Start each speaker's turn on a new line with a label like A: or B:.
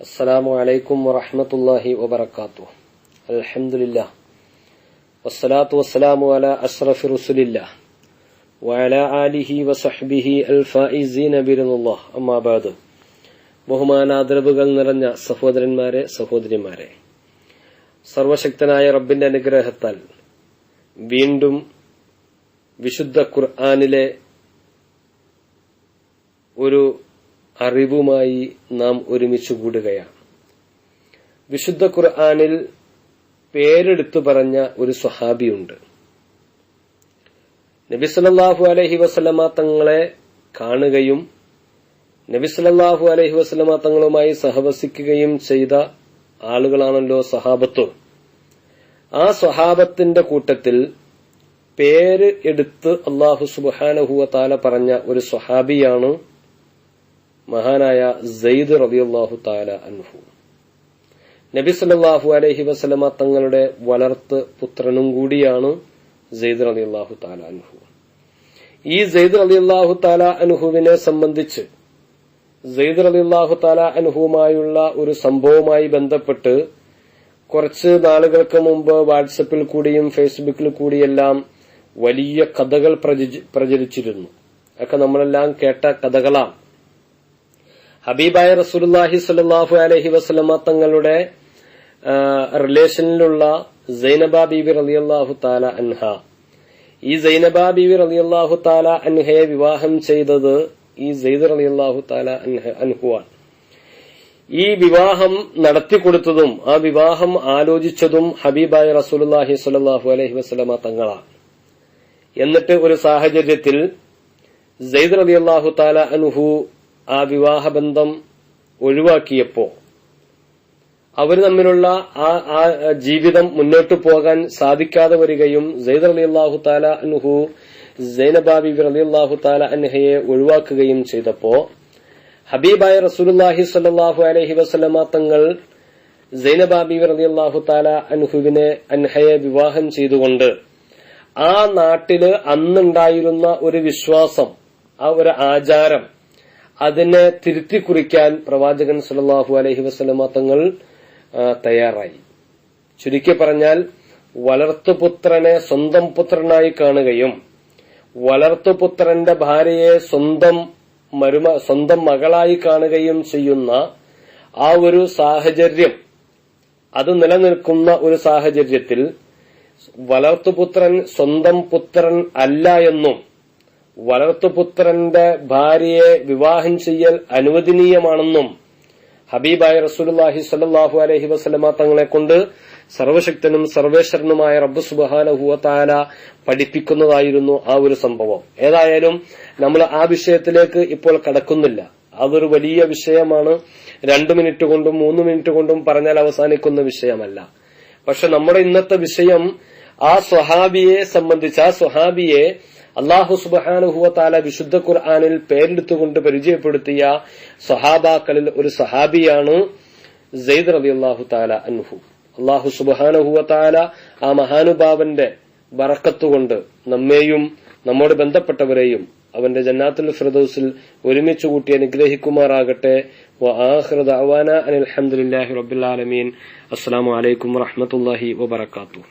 A: السلام عليكم ورحمة الله وبركاته الحمد لله والصلاة والسلام على أشرف رسل الله وعلى آله وصحبه الفائزين برضا الله أما بعد ബഹുമാനാദരവുകൾ നിറഞ്ഞ സഹോദരന്മാരെ സഹോദരിമാരെ സർവശക്തനായ റബ്ബിന്റെ അനുഗ്രഹത്താൽ വീണ്ടും വിശുദ്ധ ഖുർആാനിലെ ഒരു അറിവുമായി നാം ഒരുമിച്ച് കൂടുകയാണ്. വിശുദ്ധ ഖുർആാനിൽ പേരെടുത്തു പറഞ്ഞ ഒരു സ്വഹാബിയുണ്ട്. നബിസലല്ലാഹു അലഹി വസല്ലമ തങ്ങളെ കാണുകയും നബിസലല്ലാഹു അലഹി വസല്ലമ തങ്ങളുമായി സഹവസിക്കുകയും ചെയ്ത ആളുകളാണല്ലോ സഹാബത്തു ആ സ്വഹാബത്തിന്റെ കൂട്ടത്തിൽ പേര് എടുത്ത് അള്ളാഹു സുബാനഹുവ താല പറഞ്ഞ ഒരു സ്വഹാബിയാണ് മഹാനായ സെയ്ദ് റബിയുല്ലാഹു താല അൻഹു. നബി സല്ലാഹു അലഹി വസ്ലമ തങ്ങളുടെ വളർത്ത് പുത്രനും കൂടിയാണ് സെയ്ദ് റബിയുല്ലാഹു താല അൻഹു. ഈ സെയ്ദ് റബിയുല്ലാഹു താല അൻഹുവിനെ സംബന്ധിച്ച് സെയ്ദ് റബിയുല്ലാഹു താല അൻഹുവുമായുള്ള ഒരു സംഭവവുമായി ബന്ധപ്പെട്ട് കുറച്ച് നാളുകൾക്ക് മുമ്പ് വാട്സപ്പിൽ കൂടിയും ഫേസ്ബുക്കിൽ കൂടിയെല്ലാം വലിയ കഥകൾ പ്രചരിച്ചിരുന്നു. ഒക്കെ നമ്മളെല്ലാം കേട്ട കഥകളാണ്. ഹബീബായ റസൂലുല്ലാഹി സ്വല്ലല്ലാഹു അലൈഹി വസല്ലമ തങ്ങളുടെ റിലേഷനിലുള്ള സൈനബ ബീബി റളിയല്ലാഹു താല അൻഹ. ഈ സൈനബ ബീബി റളിയല്ലാഹു താല അൻഹയെ വിവാഹം ചെയ്തത് ഈ സെയ്ദ് റളിയല്ലാഹു താല അൻഹുവാണ്. ഈ വിവാഹം നടത്തിക്കൊടുത്തതും ആ വിവാഹം ആലോചിച്ചതും ഹബീബായ റസൂലുല്ലാഹി സ്വല്ലല്ലാഹു അലൈഹി വസല്ലമ തങ്ങളാണ്. എന്നിട്ട് ഒരു സാഹചര്യത്തിൽ സെയ്ദ് റളിയല്ലാഹു താല അൻഹു ആ വിവാഹബന്ധം ഒഴിവാക്കിയപ്പോ അവർ തമ്മിലുള്ള ആ ആ ജീവിതം മുന്നോട്ടു പോകാൻ സാധിക്കാതെ വരികയും സെയ്ദ് അലി അള്ളാഹു താല അനുഹു സൈനബാബി അലി അള്ളാഹു താല അൻഹയെ ഒഴിവാക്കുകയും ചെയ്തപ്പോ ഹബീബായ റസൂലുല്ലാഹി സ്വല്ലല്ലാഹു അലഹി വസ്ലമ തങ്ങൾ സൈനബാബി അലി അള്ളാഹു താല അൻഹുവിനെ അൻഹയെ വിവാഹം ചെയ്തുകൊണ്ട് ആ നാട്ടിൽ അന്നുണ്ടായിരുന്ന ഒരു വിശ്വാസം ആ ഒരു ആചാരം അതിനെ തിരുത്തി കുറിക്കാൻ പ്രവാചകൻ സുലല്ലാഹു അലഹി വസ്ലമ തങ്ങൾ തയ്യാറായി. ചുരുക്കി പറഞ്ഞാൽ വളർത്തുപുത്രനെ സ്വന്തം പുത്രനായി കാണുകയും വളർത്തുപുത്രന്റെ ഭാര്യയെ സ്വന്തം മരുമ സ്വന്തം മകളായി കാണുകയും ചെയ്യുന്ന ആ ഒരു സാഹചര്യം അത് നിലനിൽക്കുന്ന ഒരു സാഹചര്യത്തിൽ വളർത്തുപുത്രൻ സ്വന്തം പുത്രൻ അല്ല എന്നും വളർത്തുപുത്രന്റെ ഭാര്യയെ വിവാഹം ചെയ്യൽ അനുവദനീയമാണെന്നും ഹബീബായ റസൂലുല്ലാഹി സല്ലാഹു അലഹി വസ്ലമ തങ്ങളെ കൊണ്ട് സർവശക്തനും സർവേശ്വരനുമായ റബ്ബു സുബാനഹുവത്താല പഠിപ്പിക്കുന്നതായിരുന്നു ആ ഒരു സംഭവം. ഏതായാലും നമ്മൾ ആ വിഷയത്തിലേക്ക് ഇപ്പോൾ കടക്കുന്നില്ല. അതൊരു വലിയ വിഷയമാണ്. രണ്ടു മിനിറ്റ് കൊണ്ടും മൂന്ന് മിനിറ്റ് കൊണ്ടും പറഞ്ഞാൽ അവസാനിക്കുന്ന വിഷയമല്ല. പക്ഷെ നമ്മുടെ ഇന്നത്തെ വിഷയം ആ സ്വഹാബിയെ സംബന്ധിച്ച് ആ സ്വഹാബിയെ അള്ളാഹു സുബാനുഹുവത്താല വിശുദ്ധ ഖുർആാനിൽ പേരെടുത്തുകൊണ്ട് പരിചയപ്പെടുത്തിയ സഹാബാക്കളിൽ ഒരു സഹാബിയാണ് സെയ്ദ് റബി അള്ളാഹു താല അൻഹു. അള്ളാഹു സുബാനുഹുവത്താല ആ മഹാനുഭാവന്റെ വറക്കത്തുകൊണ്ട് നമ്മെയും നമ്മോട് ബന്ധപ്പെട്ടവരെയും അവന്റെ ജന്നാത്തുൽ ഫിറദൌസിൽ ഒരുമിച്ച് കൂട്ടി അനുഗ്രഹിക്കുമാറാകട്ടെ. അസ്സാം വലൈക്കും വറഹമത്തല്ലാഹി വബർക്കാത്തു